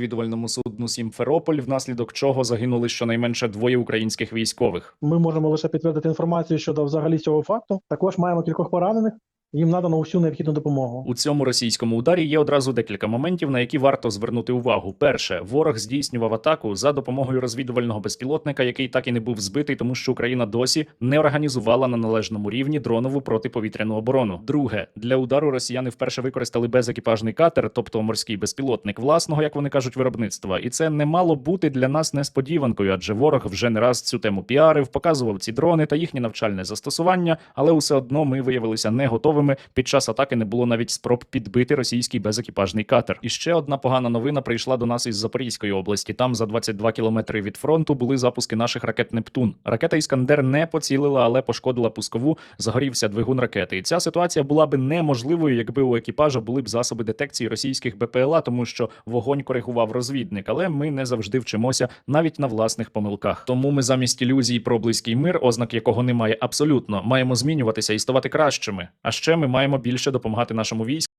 розвідувальному судну Сімферополь, внаслідок чого загинули щонайменше двоє українських військових. Ми можемо лише підтвердити інформацію щодо взагалі цього факту. Також маємо кількох поранених. Їм надано усю необхідну допомогу. У цьому російському ударі є одразу декілька моментів, на які варто звернути увагу. Перше, ворог здійснював атаку за допомогою розвідувального безпілотника, який так і не був збитий, тому що Україна досі не організувала на належному рівні дронову протиповітряну оборону. Друге, для удару росіяни вперше використали безекіпажний катер, тобто морський безпілотник власного, як вони кажуть, виробництва. І це не мало бути для нас несподіванкою, адже ворог вже не раз цю тему піарив, показував ці дрони та їхнє навчальне застосування, але усе одно ми виявилися не готовими. Під час атаки не було навіть спроб підбити російський безекіпажний катер. І ще одна погана новина прийшла до нас із Запорізької області. Там за 22 кілометри від фронту були запуски наших ракет Нептун. Ракета Іскандер не поцілила, але пошкодила пускову. Загорівся двигун ракети. І ця ситуація була би неможливою, якби у екіпажа були б засоби детекції російських БПЛА, тому що вогонь коригував розвідник. Але ми не завжди вчимося навіть на власних помилках. Тому ми замість ілюзії про близький мир, ознак якого немає абсолютно, маємо змінюватися і ставати кращими. А ще ми маємо більше допомагати нашому війську.